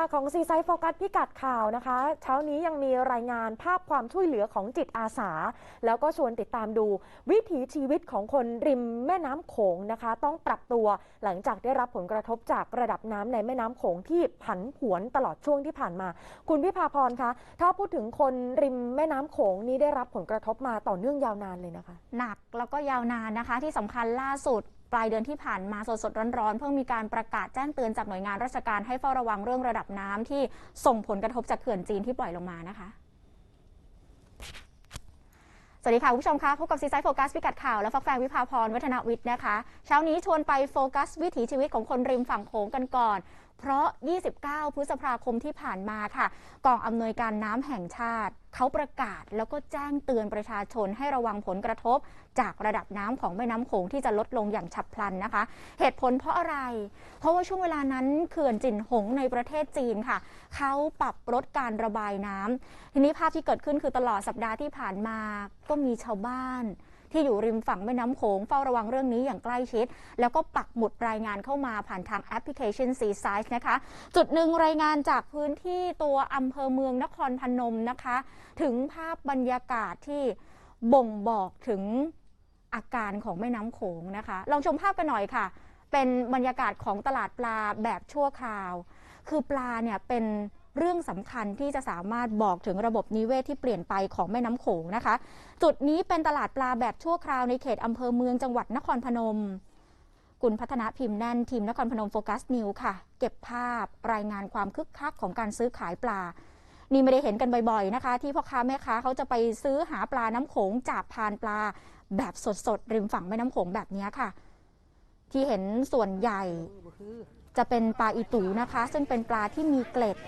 ลาของซีไซโฟกัสพิกัดข่าวนะคะ เช้านี้ยังมีรายงานภาพความช่วยเหลือของจิตอาสา แล้วก็ชวนติดตามดู วิถีชีวิตของคนริมแม่น้ำโขงนะคะ ต้องปรับตัวหลังจากได้รับผลกระทบจากระดับน้ำในแม่น้ำโขงที่ผันผวนตลอดช่วงที่ผ่านมา คุณวิภาพรคะ ถ้าพูดถึงคนริมแม่น้ำโขงนี้ได้รับผลกระทบมาต่อเนื่องยาวนานเลยนะคะ หนักแล้วก็ยาวนานนะคะที่สำคัญล่าสุด ปลายเดือนที่ผ่านมาสดสดๆร้อนๆ เพิ่งมีการประกาศแจ้งเตือนจากหน่วยงานราชการให้เฝ้าระวังเรื่องระดับน้ำที่ส่งผลกระทบจากเขื่อนจีนที่ปล่อยลงมานะคะสวัสดีค่ะคุณผู้ชมคะพบกับซีไซโฟกัสพิกัดข่าวและฟักแฟงวิภาพรวัฒนวิทย์นะคะ เช้านี้ชวนไปโฟกัสวิถีชีวิตของคนริมฝั่งโขงกันก่อน เพราะ 29 พฤษภาคมที่ผ่านมาค่ะ กองอำนวยการน้ำแห่งชาติ เขาประกาศแล้วก็แจ้งเตือนประชาชนให้ระวังผลกระทบ จากระดับน้ำของแม่น้ำโขงที่จะลดลงอย่างฉับพลันนะคะ เหตุผลเพราะอะไร เพราะว่าช่วงเวลานั้นเขื่อนจินหงในประเทศจีนค่ะ เขาปรับลดการระบายน้ำทีนี้ภาพที่เกิดขึ้นคือตลอดสัปดาห์ที่ผ่านมาก็มีชาวบ้าน ที่อยู่ริมฝั่งแม่น้ำโขงเฝ้าระวังเรื่องนี้อย่างใกล้ชิด แล้วก็ปักหมุดรายงานเข้ามาผ่านทางแอปพลิเคชัน s e a s i z e นะคะ จุดหนึ่งรายงานจากพื้นที่ตัวอำเภอเมืองนครพนมนะคะ ถึงภาพบรรยากาศที่บ่งบอกถึงอาการของแม่น้ำโขงนะคะ ลองชมภาพกันหน่อยค่ะ เป็นบรรยากาศของตลาดปลาแบบชั่วคราว คือปลาเนี่ยเป็น เรื่องสำคัญที่จะสามารถบอกถึงระบบนิเวศที่เปลี่ยนไปของแม่น้ำโขงนะคะ จุดนี้เป็นตลาดปลาแบบชั่วคราวในเขตอำเภอเมืองจังหวัดนครพนมกุลพัฒนาพิมพ์แน่นทีมนครพนมโฟกัสนิวค่ะ เก็บภาพรายงานความคึกคักของการซื้อขายปลา นี่ไม่ได้เห็นกันบ่อยๆนะคะ ที่พ่อค้าแม่ค้าเขาจะไปซื้อหาปลาน้ำโขงจากพานปลา แบบสดๆริมฝั่งแม่น้ำโขงแบบนี้ค่ะ ที่เห็นส่วนใหญ่ จะเป็นปลาอีตูนะคะ ซึ่งเป็นปลาที่มีเกล็ด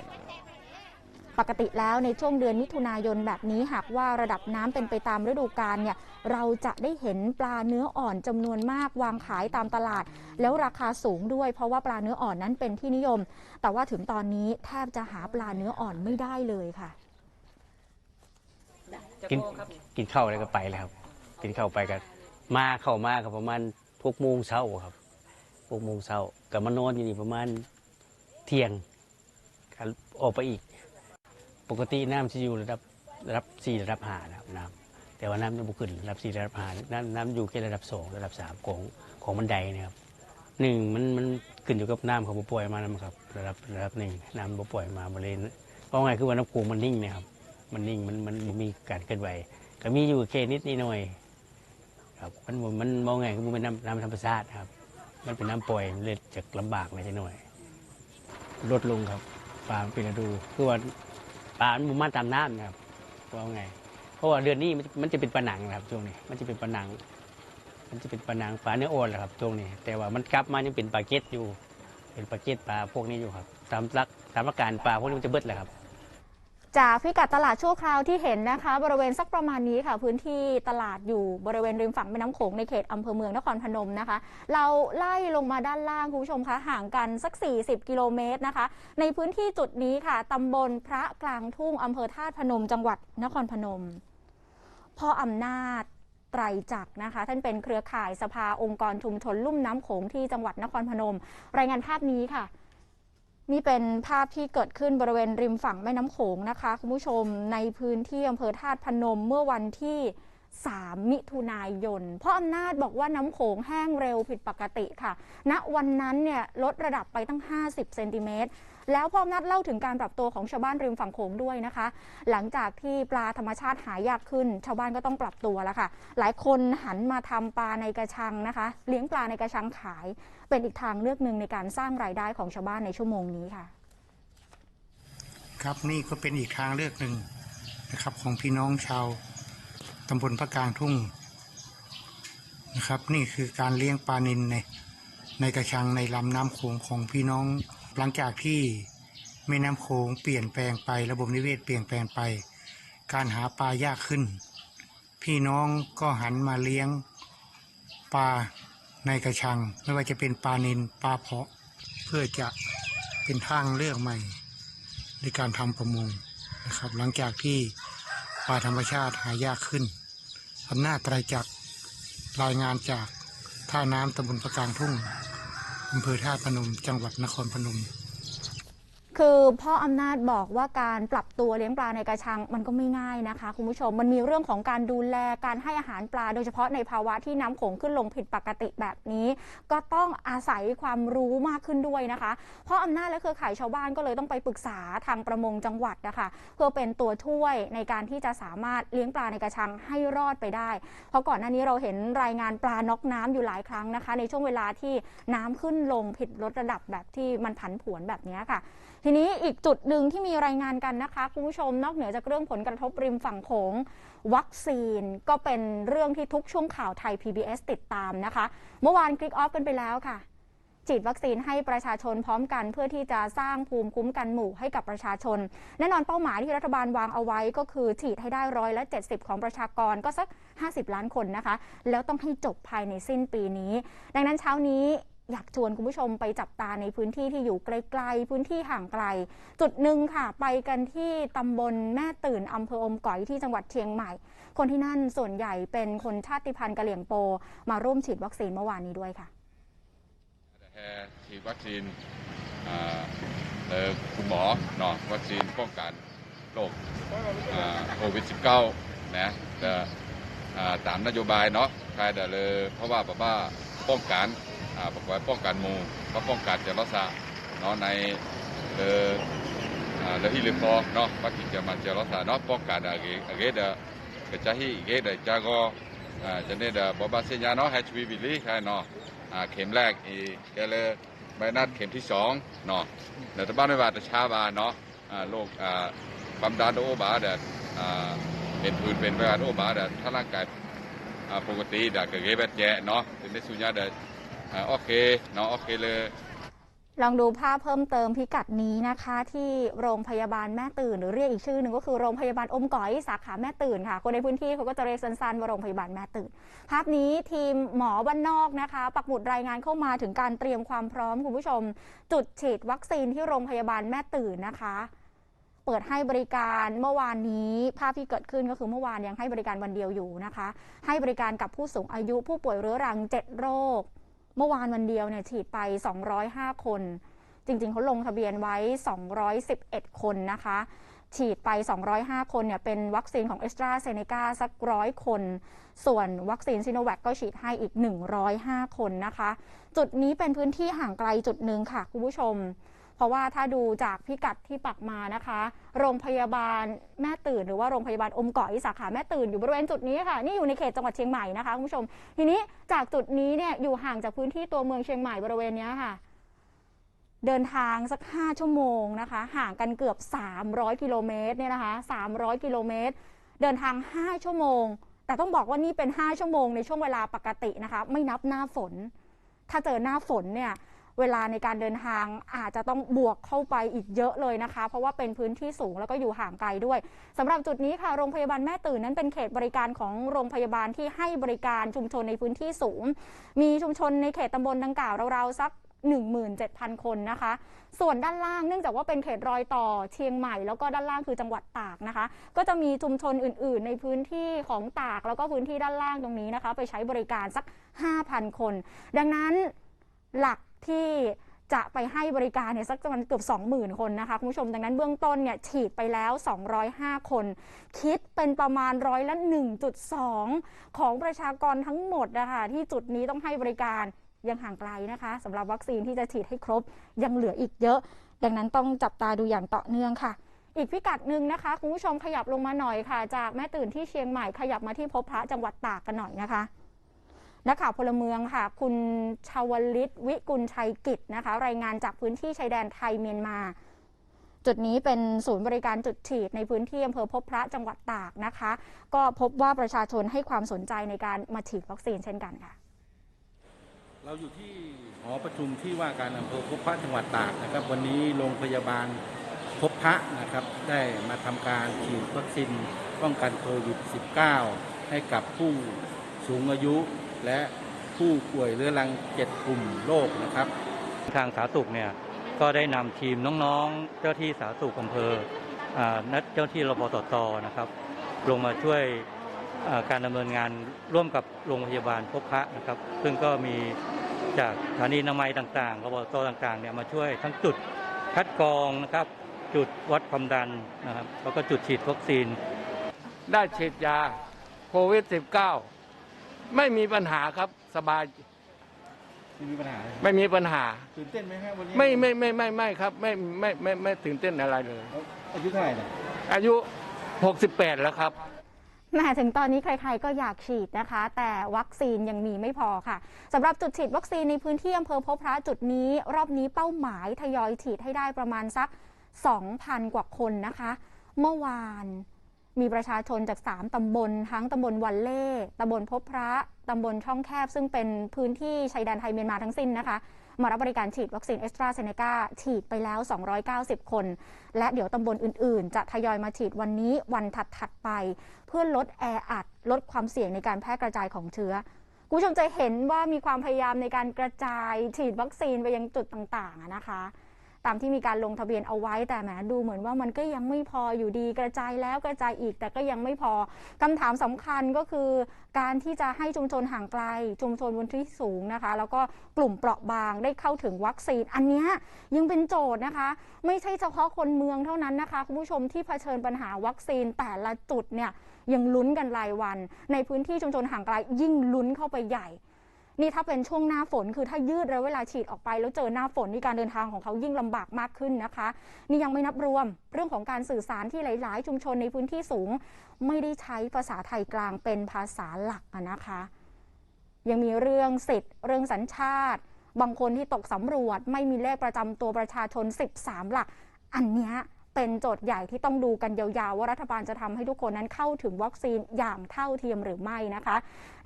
ปกติแล้วในช่วงเดือนมิถุนายนแบบนี้หากว่าระดับน้ำเป็นไปตามฤดูกาลเนี่ยเราจะได้เห็นปลาเนื้ออ่อนจำนวนมากวางขายตามตลาด แล้วราคาสูงด้วย เพราะว่าปลาเนื้ออ่อนนั้นเป็นที่นิยม แต่ว่าถึงตอนนี้แทบจะหาปลาเนื้ออ่อนไม่ได้เลยค่ะ กินกินข้าวแล้วก็ไปเลยครับ กินข้าวไปกันมาเข้ามากับประมาณพกโมงเช้าครับ พกโมงเช้ากับมานอนอยู่นี่ประมาณเที่ยงออกไปอีก ปกติน้ำจะอยู่ระดับระดับสี่ระดับห้านะครับน้ำแต่ว่าน้ำจะบุขึ้นระดับสี่ระดับห้าน้ำน้ำอยู่แค่ระดับสองระดับสามของของบันไดนะครับหนึ่งมันมันขึ้นอยู่กับน้ำของผู้ป่วยมานะครับระดับระดับหนึ่งน้ำผู้ป่วยมาบริเวณเพราะไงคือว่าน้ำโขงมันนิ่งนะครับ มันนิ่งมันมันมีการเคลื่อนไหวก็มีอยู่แค่นิดนิดหน่อยครับมันมันมองไงคือมันเป็นน้ำน้ำธรรมชาติครับ มันเป็นน้ำปล่อยเลยจะลำบากหน่อยหน่อยลดลงครับปลาเป็นฤดูคือว่าปลามันบ่มาตามน้ำนะครับว่าไง เพราะว่าเดือนนี้มันจะเป็นปลาหนังนะครับช่วงนี้ มันจะเป็นปลาหนัง มันจะเป็นปลาหนังปลาเนื้ออ่อนแหละครับช่วงนี้ แต่ว่ามันกลับมายังเป็นปลาเก็ตอยู่ เป็นปลาเก็ตปลาพวกนี้อยู่ครับ ตามลักตามอาการปลาพวกนี้มันจะเบิดแหละครับ จากพิกัดตลาดชั่วคราวที่เห็นนะคะ บริเวณสักประมาณนี้ค่ะ พื้นที่ตลาดอยู่บริเวณริมฝั่งแม่น้ำโขงในเขตอำเภอเมืองนครพนมนะคะ เราไล่ลงมาด้านล่างคุณผู้ชมคะห่างกันสัก 40 กิโลเมตรนะคะ ในพื้นที่จุดนี้ค่ะตำบลพระกลางทุ่งอำเภอธาตุพนม จังหวัดนครพนมพ่ออำนาจไตรจักรนะคะ ท่านเป็นเครือข่ายสภาองค์กรชุมชนลุ่มน้ำโขงที่จังหวัดนครพนม รายงานภาพนี้ค่ะ นี่เป็นภาพที่เกิดขึ้นบริเวณริมฝั่งแม่น้ำโขงนะคะ คุณผู้ชมในพื้นที่อำเภอธาตุพนมเมื่อวันที่ 3 มิถุนายนพ่ออำนาจบอกว่าน้ำโขงแห้งเร็วผิดปกติค่ะณวันนั้นเนี่ยลดระดับไปตั้ง 50 เซนติเมตร แล้วพ่ออำนาจเล่าถึงการปรับตัวของชาวบ้านริมฝั่งโขงด้วยนะคะ หลังจากที่ปลาธรรมชาติหายากขึ้น ชาวบ้านก็ต้องปรับตัวแล้วค่ะ หลายคนหันมาทำปลาในกระชังนะคะ เลี้ยงปลาในกระชังขาย เป็นอีกทางเลือกหนึ่งในการสร้างรายได้ของชาวบ้านในชั่วโมงนี้ค่ะ ครับนี่ก็เป็นอีกทางเลือกหนึ่งนะครับของพี่น้องชาวตำบลพระกลางทุ่งนะครับ นี่คือการเลี้ยงปลานิลในในกระชังในลำน้ำโขงของพี่น้อง หลังจากที่แม่น้ำโขงเปลี่ยนแปลงไประบบนิเวศเปลี่ยนแปลงไป การหาปลายากขึ้น พี่น้องก็หันมาเลี้ยงปลาในกระชัง ไม่ว่าจะเป็นปลานิลปลาเพาะ เพื่อจะเป็นทางเลือกใหม่ ในการทำประมงนะครับ หลังจากที่ปลาธรรมชาติหายากขึ้นอำนาจไตรจักรรายงานจากท่าน้ำตำบลประกลางทุ่ง อำเภอท่าตุพนม จังหวัดนครพนม คือพ่ออำนาจบอกว่าการปรับตัวเลี้ยงปลาในกระชังมันก็ไม่ง่ายนะคะ คุณผู้ชมมันมีเรื่องของการดูแลการให้อาหารปลา โดยเฉพาะในภาวะที่น้ำโขงขึ้นลงผิดปกติแบบนี้ ก็ต้องอาศัยความรู้มากขึ้นด้วยนะคะพ่ออำนาจและเครือข่ายชาวบ้านก็เลยต้องไปปรึกษาทางประมงจังหวัดนะคะ เพื่อเป็นตัวช่วยในการที่จะสามารถเลี้ยงปลาในกระชังให้รอดไปได้ เพราะก่อนหน้านี้เราเห็นรายงานปลาน็อกน้ำอยู่หลายครั้งนะคะ ในช่วงเวลาที่น้ำขึ้นลงผิดลดระดับแบบที่มันผันผวนแบบนี้ค่ะ ทีนี้อีกจุดหนึ่งที่มีรายงานกันนะคะคุณผู้ชมนอกเหนือจากเรื่องผลกระทบริมฝั่งโขงวัคซีนก็เป็นเรื่องที่ทุกช่วงข่าวไทย PBS ติดตามนะคะ เมื่อวานคลิกออฟกันไปแล้วค่ะ ฉีดวัคซีนให้ประชาชนพร้อมกันเพื่อที่จะสร้างภูมิคุ้มกันหมู่ให้กับประชาชน แน่นอนเป้าหมายที่รัฐบาลวางเอาไว้ก็คือฉีดให้ได้ร้อยละ 70 ของประชากรก็สัก 50 ล้านคนนะคะ แล้วต้องให้จบภายในสิ้นปีนี้ ดังนั้นเช้านี้ อยากชวนคุณผู้ชมไปจับตาในพื้นที่ที่อยู่ไกลๆ พื้นที่ห่างไกล จุดหนึ่งค่ะ ไปกันที่ตำบลแม่ตื่นอำเภออมก๋อยที่จังหวัดเชียงใหม่ คนที่นั่นส่วนใหญ่เป็นคนชาติพันธุ์กะเหลี่ยงโป มาร่วมฉีดวัคซีนเมื่อวานนี้ด้วยค่ะแฮฉีดวัคซีนเอ่อคุณหมอเนาะวัคซีนป้องกันโรคโควิด -19 นะจะตามนโยบายเนาะใครแต่เลยเพราะว่าแบบว่าป้องกัน อ่าบอกว่าป้องกันมูก็ป้องกันจะรักษาเนาะในเออ่าเลอที่เลอพอเนาะวัคซีนจะมันจะรักษาเนาะป้องกันอะไรอะไรเดกระจายให้เกเดจาก็อ่าจะเนี่ยเดบอกว่าเสียเนาะ HPV ลีใครเนาะอ่าเข็มแรกอีแกเลยใบนัดเข็มที่สองเนาะเดี๋ยวบ้านไม่ว่าจะช้าบาเนาะอ่าโรคอ่าความดันโอบาเดดอ่าเป็นพื้นเป็นไวรัสโอบาเดดถ้าร่างกายปกติเดดก็เก็บแบบแย่เนาะถึงได้สุญญาเดด อ่าโอเคเนาะโอเคเลย ลองดูภาพเพิ่มเติมพิกัดนี้นะคะ ที่โรงพยาบาลแม่ตื่น หรือเรียกอีกชื่อหนึ่งก็คือโรงพยาบาลอมก๋อยสาขาแม่ตื่นค่ะ คนในพื้นที่เขาก็จะเรียกสั้นๆว่าโรงพยาบาลแม่ตื่น ภาพนี้ทีมหมอบ้านนอกนะคะ ปักหมุดรายงานเข้ามาถึงการเตรียมความพร้อมคุณผู้ชม จุดฉีดวัคซีนที่โรงพยาบาลแม่ตื่นนะคะเปิดให้บริการเมื่อวานนี้ภาพที่เกิดขึ้นก็คือเมื่อวานยังให้บริการวันเดียวอยู่นะคะ ให้บริการกับผู้สูงอายุผู้ป่วยเรื้อรัง 7 โรค เมื่อวานวันเดียวเนี่ยฉีดไป 205 คน จริงๆเขาลงทะเบียนไว้ 211 คนนะคะ ฉีดไป 205 คนเนี่ยเป็นวัคซีนของเอสตราเซเนกาสักร้อยคน ส่วนวัคซีนซิโนแวคก็ฉีดให้อีก 105 คนนะคะ จุดนี้เป็นพื้นที่ห่างไกลจุดหนึ่งค่ะคุณผู้ชม ราะว่าถ้าดูจากพิกัดที่ปักมานะคะ โรงพยาบาลแม่ตื่นหรือว่าโรงพยาบาลอมก๋อยสาขาแม่ตื่นอยู่บริเวณจุดนี้ค่ะ นี่อยู่ในเขตจังหวัดเชียงใหม่นะคะคุณผู้ชม ทีนี้จากจุดนี้เนี่ยอยู่ห่างจากพื้นที่ตัวเมืองเชียงใหม่บริเวณนี้ค่ะ เดินทางสัก 5 ชั่วโมงนะคะ ห่างกันเกือบ 300 กิโลเมตรเนี่ยนะคะ 300 กิโลเมตร เดินทาง 5 ชั่วโมง แต่ต้องบอกว่านี่เป็น 5 ชั่วโมงในช่วงเวลาปกตินะคะ ไม่นับหน้าฝน ถ้าเจอหน้าฝนเนี่ย เวลาในการเดินทางอาจจะต้องบวกเข้าไปอีกเยอะเลยนะคะ เพราะว่าเป็นพื้นที่สูงแล้วก็อยู่ห่างไกลด้วยสำหรับจุดนี้ค่ะโรงพยาบาลแม่ตื่นนั้นเป็นเขตบริการของโรงพยาบาลที่ให้บริการชุมชนในพื้นที่สูง มีชุมชนในเขตตำบลดังกล่าวราวๆสัก17,000 คนนะคะ ส่วนด้านล่างเนื่องจากว่าเป็นเขตรอยต่อเชียงใหม่ แล้วก็ด้านล่างคือจังหวัดตากนะคะ ก็จะมีชุมชนอื่น ๆ ในพื้นที่ของตากแล้วก็พื้นที่ด้านล่างตรงนี้นะคะ ไปใช้บริการสัก 5,000 คน ดังนั้นหลัก ที่จะไปให้บริการเนี่ยสักประมาณเกือบ 20,000 คนนะคะคุณผู้ชมดังนั้นเบื้องต้นเนี่ยฉีดไปแล้ว 205 คน คิดเป็นประมาณร้อยละ 1.2 ของประชากรทั้งหมดนะคะที่จุดนี้ต้องให้บริการยังห่างไกลนะคะสำหรับวัคซีนที่จะฉีดให้ครบยังเหลืออีกเยอะ ดังนั้นต้องจับตาดูอย่างต่อเนื่องค่ะ อีกพิกัดหนึ่งนะคะ คุณผู้ชมขยับลงมาหน่อยค่ะ จากแม่ตื่นที่เชียงใหม่ขยับมาที่พบพระจังหวัดตากกันหน่อยนะคะ นักข่าวพลเมืองค่ะ คุณชาวลิตวิกุลชัยกิจนะคะ รายงานจากพื้นที่ชายแดนไทยเมียนมา จุดนี้เป็นศูนย์บริการจุดฉีดในพื้นที่อำเภอพบพระจังหวัดตากนะคะ ก็พบว่าประชาชนให้ความสนใจในการมาฉีดวัคซีนเช่นกันค่ะเราอยู่ที่หอประชุมที่ว่าการอำเภอพบพระจังหวัดตากนะครับ วันนี้โรงพยาบาลพบพระนะครับได้มาทำการฉีดวัคซีนป้องกันโควิด -19 ให้กับผู้ สูงอายุ และผู้ป่วยเรื้อรังเจ็ดกลุ่มโรคนะครับ ทางสาธารณสุขเนี่ยก็ได้นำทีมน้องๆ เจ้าที่สาธารณสุขอำเภอนัดเจ้าที่รพสตนะครับ ลงมาช่วยการดำเนินงานร่วมกับโรงพยาบาลพบพระนะครับ ซึ่งก็มีจากสถานีนามัยต่างๆรพตต่างๆเนี่ยมาช่วยทั้งจุดคัดกรองนะครับ จุดวัดความดันนะครับแล้วก็จุดฉีดวัคซีน ได้ฉีดยาโควิด -19 ไม่มีปัญหาครับสบายไม่มีปัญหาเลยไม่มีปัญหา ตื่นเต้นไหมครับวันนี้ไม่ไม่ไม่ไม่ไม่ครับไม่ไม่ไม่ไม่ตื่นเต้นอะไรเลย แล้วอายุเท่าไหร่เนี่ย อายุ 68 แล้วครับแม้ถึงตอนนี้ใครๆก็อยากฉีดนะคะ แต่วัคซีนยังมีไม่พอค่ะสำหรับจุดฉีดวัคซีนในพื้นที่อำเภอพบพระจุดนี้ รอบนี้เป้าหมายทยอยฉีดให้ได้ประมาณสัก 2,000 กว่าคนนะคะ เมื่อวาน มีประชาชนจาก 3 ตำบล ทั้งตำบลวันเล่ ตำบลพบพระ ตำบลช่องแคบ ซึ่งเป็นพื้นที่ชายแดนไทยเมียนมาทั้งสิ้นนะคะ มารับบริการฉีดวัคซีนเอสตราเซเนกาฉีดไปแล้ว 290 คน และเดี๋ยวตำบลอื่น ๆ จะทยอยมาฉีดวันนี้วันถัด ๆ ไป เพื่อลดแออัด ลดความเสี่ยงในการแพร่กระจายของเชื้อคุณผู้ชมจะเห็นว่ามีความพยายามในการกระจายฉีดวัคซีนไปยังจุดต่าง ๆ นะคะ ตามที่มีการลงทะเบียนเอาไว้แต่แหมดูเหมือนว่ามันก็ยังไม่พออยู่ดีกระจายแล้วกระจายอีก แต่ก็ยังไม่พอคำถามสำคัญก็คือ การที่จะให้ชุมชนห่างไกล ชุมชนบนที่สูงนะคะ แล้วก็กลุ่มเปราะบางได้เข้าถึงวัคซีน อันนี้ยังเป็นโจทย์นะคะ ไม่ใช่เฉพาะคนเมืองเท่านั้นนะคะคุณผู้ชมที่เผชิญปัญหาวัคซีนแต่ละจุดเนี่ยยังลุ้นกันรายวัน ในพื้นที่ชุมชนห่างไกลยิ่งลุ้นเข้าไปใหญ่ นี่ถ้าเป็นช่วงหน้าฝนคือถ้ายืดระยะเวลาฉีดออกไป แล้วเจอหน้าฝนนี่การเดินทางของเขายิ่งลำบากมากขึ้นนะคะ นี่ยังไม่นับรวมเรื่องของการสื่อสารที่หลาย ๆ ชุมชนในพื้นที่สูง ไม่ได้ใช้ภาษาไทยกลางเป็นภาษาหลักนะคะ ยังมีเรื่องสิทธิ์ เรื่องสัญชาติ บางคนที่ตกสำรวจไม่มีเลขประจำตัวประชาชน 13 หลัก อันเนี้ย เป็นโจทย์ใหญ่ที่ต้องดูกันยาวๆ ว่ารัฐบาลจะทำให้ทุกคนนั้นเข้าถึงวัคซีนอย่างเท่าเทียมหรือไม่นะคะ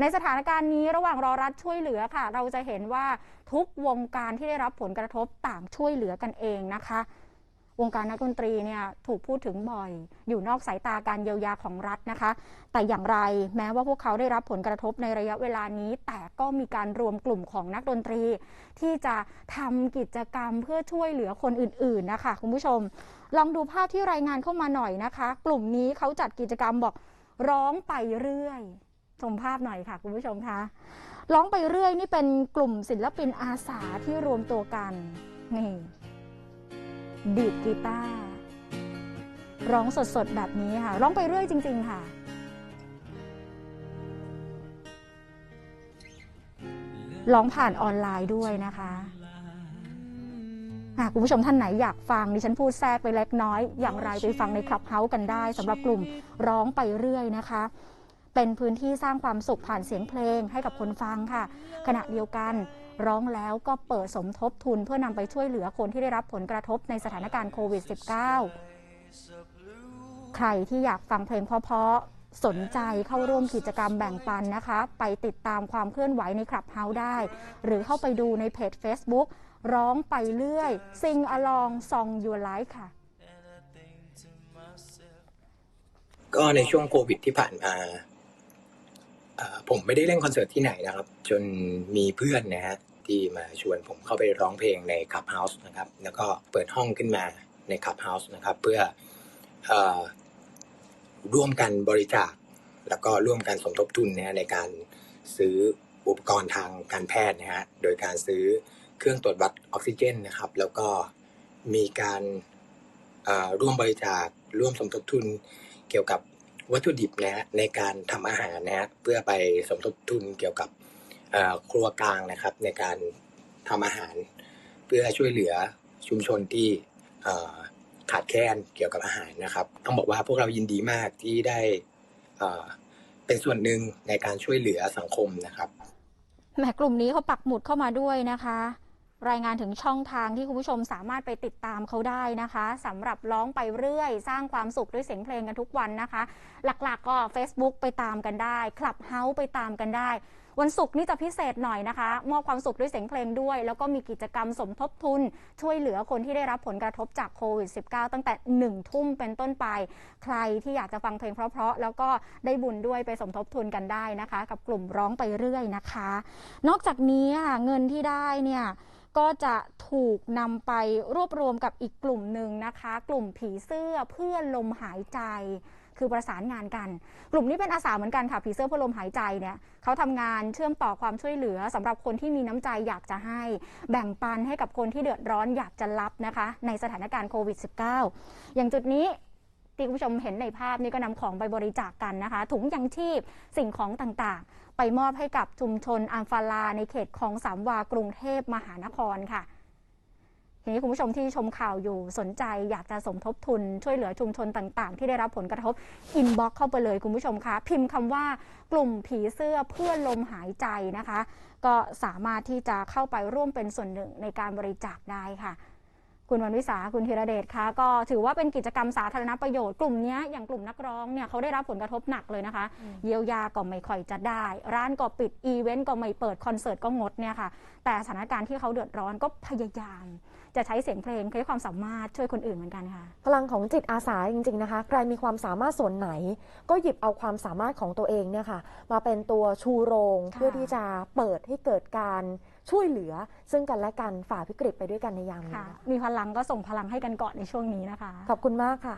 ในสถานการณ์นี้ระหว่างรอรัฐช่วยเหลือค่ะ เราจะเห็นว่าทุกวงการที่ได้รับผลกระทบต่างช่วยเหลือกันเองนะคะ วงการนักดนตรีเนี่ยถูกพูดถึงบ่อย อยู่นอกสายตาการเยียวยาของรัฐนะคะ แต่อย่างไรแม้ว่าพวกเขาได้รับผลกระทบในระยะเวลานี้ แต่ก็มีการรวมกลุ่มของนักดนตรี ที่จะทำกิจกรรมเพื่อช่วยเหลือคนอื่นๆนะคะคุณผู้ชม ลองดูภาพที่รายงานเข้ามาหน่อยนะคะ กลุ่มนี้เขาจัดกิจกรรมบอกร้องไปเรื่อยชมภาพหน่อยค่ะคุณผู้ชมคะร้องไปเรื่อยนี่เป็นกลุ่มศิลปินอาสาที่รวมตัวกันนี่ ดีดกีตาร์ร้องสดๆ แบบนี้ค่ะ ร้องไปเรื่อยจริง ๆ ค่ะ ร้องผ่านออนไลน์ด้วยนะคะหากคุณผู้ชมท่านไหนอยากฟังดิฉันพูดแทรกไปเล็กน้อย อย่างไรไปฟังในคลับเฮาส์กันได้สำหรับกลุ่มร้องไปเรื่อยนะคะ เป็นพื้นที่สร้างความสุขผ่านเสียงเพลงให้กับคนฟังค่ะ ขณะเดียวกัน ร้องแล้วก็เปิดสมทบทุนเพื่อนำไปช่วยเหลือคนที่ได้รับผลกระทบในสถานการณ์โควิด -19 ใครที่อยากฟังเพลงเพราะๆสนใจเข้าร่วมกิจกรรมแบ่งปันนะคะ ไปติดตามความเคลื่อนไหวในคลับเฮาส์ได้ หรือเข้าไปดูในเพจ Facebook ร้องไปเรื่อย Sing along song your life ค่ะ ก็ในช่วงโควิดที่ผ่านมาผมไม่ได้เล่นคอนเสิร์ตที่ไหนนะครับ จนมีเพื่อนนะฮะ ที่มาชวนผมเข้าไปร้องเพลงในคลับเฮาส์นะครับแล้วก็เปิดห้องขึ้นมาในคลับเฮาส์นะครับเพื่อออร่วมกันบริจาค แล้วก็ร่วมกันสมทบทุนนะในการซื้ออุปกรณ์ทางการแพทย์นะฮะโดยการซื้อเครื่องตรวจวัดออกซิเจนนะครับ แล้วก็มีการร่วมบริจาคร่วมสมทบทุนเกี่ยวกับวัตถุดิบนะฮะในการทำอาหารนะฮะเพื่อไปสมทบทุนเกี่ยวกับ ครัวกลางนะครับในการทำอาหาร เพื่อช่วยเหลือชุมชนที่ขาดแคลนเกี่ยวกับอาหารนะครับ ต้องบอกว่าพวกเรายินดีมากที่ได้เป็นส่วนหนึ่งในการช่วยเหลือสังคมนะครับแหมกลุ่มนี้เขาปักหมุดเข้ามาด้วยนะคะ รายงานถึงช่องทางที่คุณผู้ชมสามารถไปติดตามเขาได้นะคะสำหรับร้องไปเรื่อย สร้างความสุขด้วยเสียงเพลงกันทุกวันนะคะ หลักๆก็ Facebook ไปตามกันได้คลับเฮาส์ไปตามกันได้ วันศุกร์นี่จะพิเศษหน่อยนะคะ มอบความสุขด้วยเสียงเพลงด้วย แล้วก็มีกิจกรรมสมทบทุน ช่วยเหลือคนที่ได้รับผลกระทบจากโควิด -19 ตั้งแต่ 1 ทุ่มเป็นต้นไป ใครที่อยากจะฟังเพลงเพราะๆ แล้วก็ได้บุญด้วยไปสมทบทุนกันได้นะคะ กับกลุ่มร้องไปเรื่อยนะคะ นอกจากนี้ค่ะเงินที่ได้เนี่ยก็จะถูกนำไปรวบรวมกับอีกกลุ่มหนึ่งนะคะ กลุ่มผีเสื้อเพื่อลมหายใจ คือประสานงานกัน กลุ่มนี้เป็นอาสาเหมือนกันค่ะผีเสื้อพ่นลมหายใจเนี่ยเขาทำงานเชื่อมต่อความช่วยเหลือสำหรับคนที่มีน้ำใจอยากจะให้ แบ่งปันให้กับคนที่เดือดร้อนอยากจะรับนะคะ ในสถานการณ์โควิด -19 อย่างจุดนี้ที่คุณผู้ชมเห็นในภาพนี้ก็นำของไปบริจาคกกันนะคะ ถุงยังชีพสิ่งของต่างๆ ไปมอบให้กับชุมชนอัมฟาลาในเขตคลองสามวากรุงเทพมหานครค่ะ ทีนี้คุณผู้ชมที่ชมข่าวอยู่สนใจอยากจะสมทบทุนช่วยเหลือชุมชนต่าง ๆ ที่ได้รับผลกระทบอินบ็อกเข้าไปเลยคุณผู้ชมคะ พิมพ์คำว่ากลุ่มผีเสื้อเพื่อลมหายใจนะคะ ก็สามารถที่จะเข้าไปร่วมเป็นส่วนหนึ่งในการบริจาคได้ค่ะคุณวันวิสา คุณธีรเดชคะก็ถือว่าเป็นกิจกรรมสาธารณประโยชน์กลุ่มนี้อย่างกลุ่มนักร้องเนี่ยเขาได้รับผลกระทบหนักเลยนะคะ เยียวยาก็ไม่ค่อยจะได้ ร้านก็ปิดอีเวนต์ก็ไม่เปิดคอนเสิร์ตก็งดเนี่ยค่ะ แต่สถานการณ์ที่เขาเดือดร้อนก็พยายาม จะใช้เสียงเพลงใช้ความสามารถช่วยคนอื่นเหมือนกันค่ะ พลังของจิตอาสาจริง ๆนะคะ ใครมีความสามารถส่วนไหน ก็หยิบเอาความสามารถของตัวเองเนี่ยค่ะ มาเป็นตัวชูโรงค่ะเพื่อที่จะเปิดให้เกิดการช่วยเหลือ ซึ่งกันและกันฝ่าวิกฤตไปด้วยกันในยามนี้ค่ะมีพลังก็ส่งพลังให้กันก่อนในช่วงนี้นะคะ ขอบคุณมากค่ะ